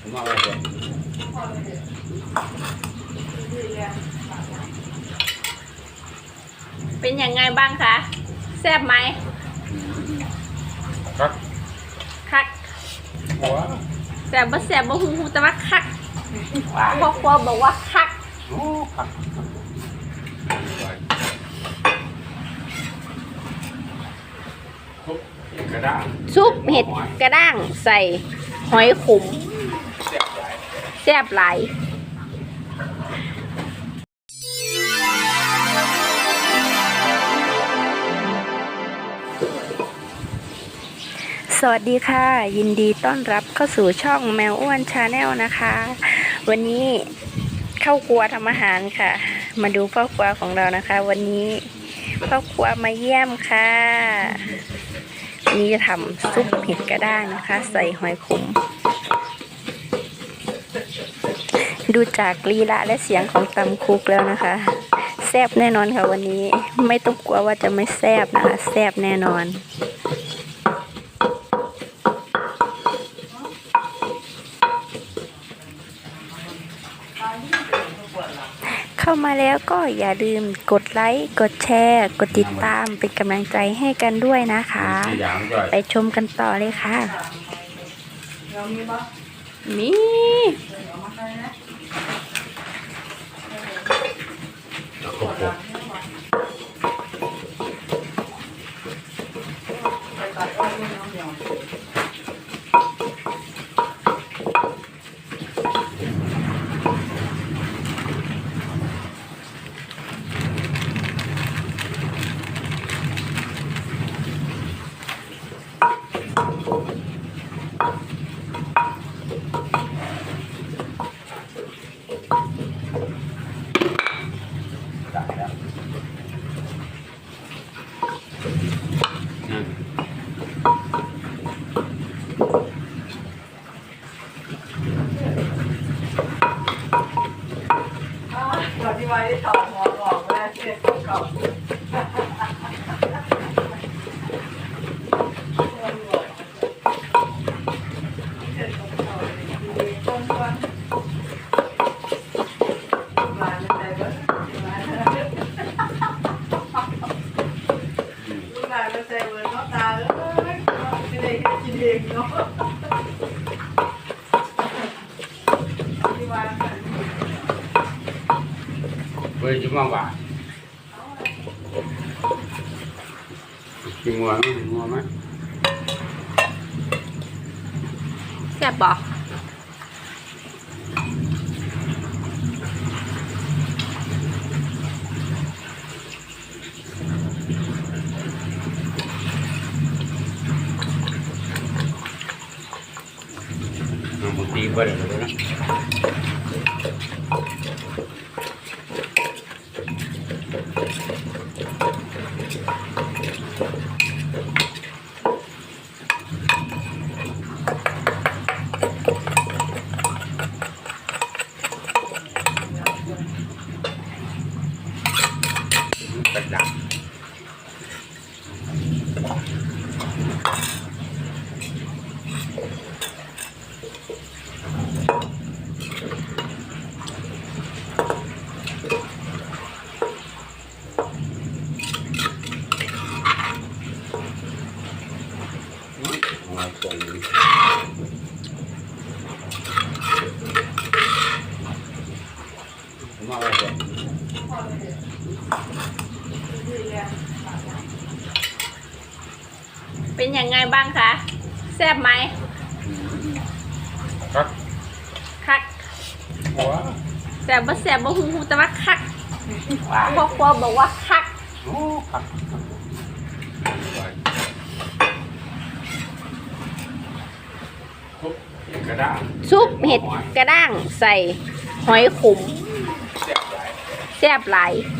ผมเอาไว้ก่อนเป็นยังไงบ้างคะ แซ่บไหมครับคักหัวแซ่บบ่แซ่บบ่ฮู้ฮู้แต่ว่าคักพ่อครัวบอกว่าคักโอ้ครับทุบกระด้างซุปเห็ดกระด้างใส่หอยขมเสียบหลาย แซ่บหลายสวัสดีค่ะ ยินดีต้อนรับเข้าสู่ช่องแมวอ้วนชาแนลนะคะ วันนี้เข้าครัวทำอาหารค่ะ มาดูพ่อครัวของเรานะคะ วันนี้พ่อครัวมาเยี่ยมค่ะวันนี้จะทำซุปเห็ดกระด้างนะคะ ใส่หอยขม ดูจากลีลาและเสียงของตำคุกแล้วนะคะ แซบแน่นอนค่ะวันนี้ไม่ต้องกลัวว่าจะไม่แซบนะคะ แซบแน่นอนเข้ามาแล้วก็อย่าลืมกดไลค์กดแชร์ กดติดตามเป็นกำลังใจให้กันด้วยนะคะอย่างด้วยไปชมกันต่อเลยค่ะ มีโอ้โห ตอนที่ไว้ที่ถอดหัวออกแล้วเช็ดก่อนต้นก่อนมาในใจเบิ้ลมาลูกหลานใจเบิ้ลเนาตาเอ้ยไม่ได้กินเองเนาะที่วางกัน เว้ยจะมาว่ากินงัวไหมกินงัวไหมแซ่บบ่น้ำมันตีไปเลยนะ Thank you. เอาส่งผมเอาไว้ก่อนเป็นยังไงบ้างคะแซ่บไหมครับคักหัวแซ่บบ่แซ่บบ่ฮู้ฮู้แต่ว่าคักพ่อครัวบอกว่าคักโอ้ครับทุบ กระด้างซุปเห็ดกระด้างใส่หอยขมเสียบหลายแซ่บหลายโ